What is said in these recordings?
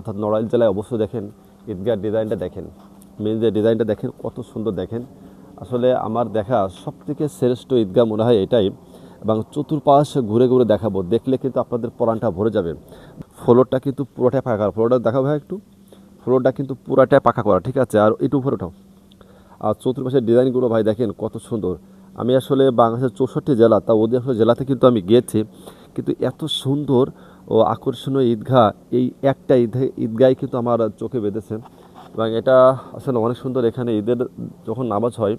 অর্থাৎ নড়াইল জেলায় অবশ্যই দেখেন ঈদগার ডিজাইনটা দেখেন মেন যে ডিজাইনটা দেখেন, কত সুন্দর দেখেন। আসলে আমার দেখা সবথেকে শ্রেষ্ঠ ঈদগাহ মনে হয় এটাই, এবং চতুর্পাশ ঘুরে ঘুরে দেখাবো, দেখলে কিন্তু আপনাদের পরানটা ভরে যাবে। ফ্লোরটা কিন্তু পুরোটাই পাকা করা ফ্লোরটা দেখাবো ভাই একটু। ফ্লোরটা কিন্তু পুরাটাই পাকা করা, ঠিক আছে? আর একটু উপরে ওঠাও। আর চতুর্পাশের ডিজাইনগুলো ভাই দেখেন কত সুন্দর। আমি আসলে বাংলাদেশের চৌষট্টি জেলা, তা অধিকাংশ জেলাতে কিন্তু আমি গিয়েছি, কিন্তু এত সুন্দর ও আকর্ষণীয় ঈদগাহ, এই একটা ঈদ ঈদগাহ কিন্তু আমার চোখে বেঁধেছে। এবং এটা আসলে অনেক সুন্দর, এখানে ঈদের যখন নামাজ হয়,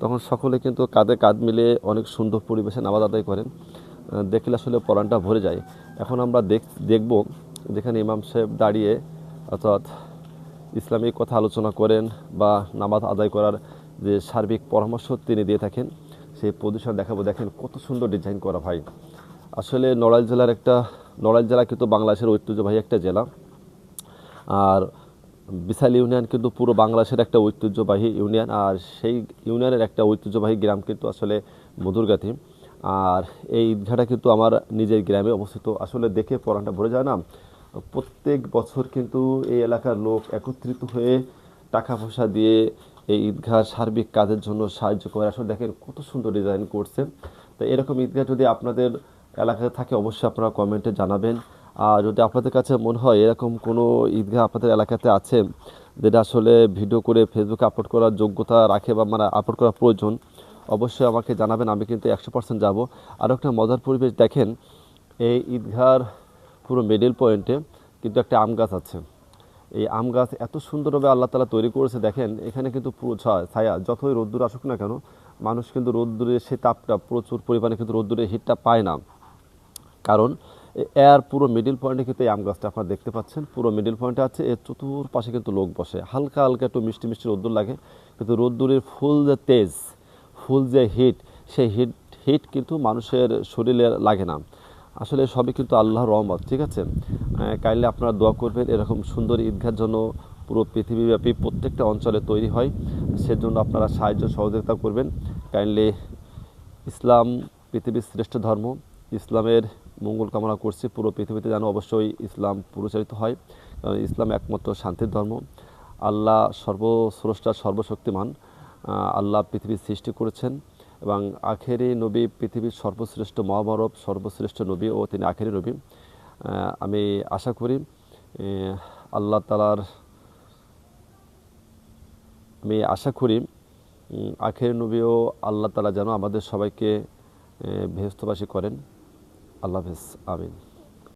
তখন সকলে কিন্তু কাঁধে কাঁধ মিলে অনেক সুন্দর পরিবেশে নামাজ আদায় করেন। দেখলে আসলে পরাণটা ভরে যায়। এখন আমরা দেখ, দেখব যেখানে ইমাম সাহেব দাঁড়িয়ে অর্থাৎ ইসলামিক কথা আলোচনা করেন বা নামাজ আদায় করার যে সার্বিক পরামর্শ তিনি দিয়ে থাকেন, সেই পজিশন দেখাবো। দেখেন কত সুন্দর ডিজাইন করা ভাই। আসলে নড়াইল জেলার একটা নড়াইল জেলা কিন্তু বাংলাদেশের ঐতিহ্যবাহী একটা জেলা। আর বিশাল ইউনিয়ন কিন্তু পুরো বাংলাদেশের একটা ঐতিহ্যবাহী ইউনিয়ন, আর সেই ইউনিয়নের একটা ঐতিহ্যবাহী গ্রাম কিন্তু আসলে মধুরগাথি। আর এই ঈদগাহটা কিন্তু আমার নিজের গ্রামে অবস্থিত। আসলে দেখে পড়াটা ভরে যায় না। প্রত্যেক বছর কিন্তু এই এলাকার লোক একত্রিত হয়ে টাকা পয়সা দিয়ে এই ঈদগাহ সার্বিক কাজের জন্য সাহায্য করে। আসলে দেখেন কত সুন্দর ডিজাইন করছে। তো এরকম ঈদগাহ যদি আপনাদের এলাকায় থাকে, অবশ্যই আপনারা কমেন্টে জানাবেন। আর যদি আপনাদের কাছে মনে হয় এরকম কোনো ঈদগাহ আপনাদের এলাকাতে আছে, যেটা আসলে ভিডিও করে ফেসবুকে আপলোড করার যোগ্যতা রাখে বা মানে আপলোড করা প্রয়োজন, অবশ্যই আমাকে জানাবেন, আমি কিন্তু একশো পার্সেন্ট যাব। আরও একটা মজার পরিবেশ দেখেন, এই ঈদগাহর পুরো মিডিল পয়েন্টে কিন্তু একটা আম গাছ আছে। এই আম গাছ এত সুন্দরভাবে আল্লাহ তালা তৈরি করেছে, দেখেন, এখানে কিন্তু পুরো ছায়া যতই রোদ্দুর আসুক না কেন, মানুষ কিন্তু রোদ্দুরের সেই তাপটা, প্রচুর পরিমাণে কিন্তু রোদ্দুরের হিটটা পায় না। কারণ এর পুরো মিডিল পয়েন্টে কিন্তু এই আম গাছটা আপনারা দেখতে পাচ্ছেন। পুরো মিডিল পয়েন্টে আছে, এর চতুর্পাশে কিন্তু লোক বসে। হালকা হালকা একটু মিষ্টি মিষ্টি রোদ্দুর লাগে। কিন্তু রোদ্দুরের ফুল যে তেজ, ফুল যে হিট সেই হিট হিট কিন্তু মানুষের শরীরে লাগে না। আসলে সবই কিন্তু আল্লাহর রহমত, ঠিক আছে? কাইন্ডলি আপনারা দোয়া করবেন, এরকম সুন্দর ঈদগাহর জন্য পুরো পৃথিবীব্যাপী প্রত্যেকটা অঞ্চলে তৈরি হয়। সেজন্য আপনারা সাহায্য সহযোগিতা করবেন। কাইন্ডলি ইসলাম পৃথিবীর শ্রেষ্ঠ ধর্ম। ইসলামের মঙ্গল কামনা করছি পুরো পৃথিবীতে যেন অবশ্যই ইসলাম পুরোচারিত হয়। কারণ ইসলাম একমাত্র শান্তির ধর্ম। আল্লাহ সর্বস্রষ্টা, সর্বশক্তিমান আল্লাহ পৃথিবীর সৃষ্টি করেছেন এবং আখেরি নবী পৃথিবীর সর্বশ্রেষ্ঠ মহামানব, সর্বশ্রেষ্ঠ নবী ও তিনি আখেরি নবী। আমি আশা করি আল্লাহ তালার আমি আশা করি আখের নবীও আল্লাহ তালা যেন আমাদের সবাইকে ভেস্তবাসী করেন। আল্লাহ হাফেজ আমিন।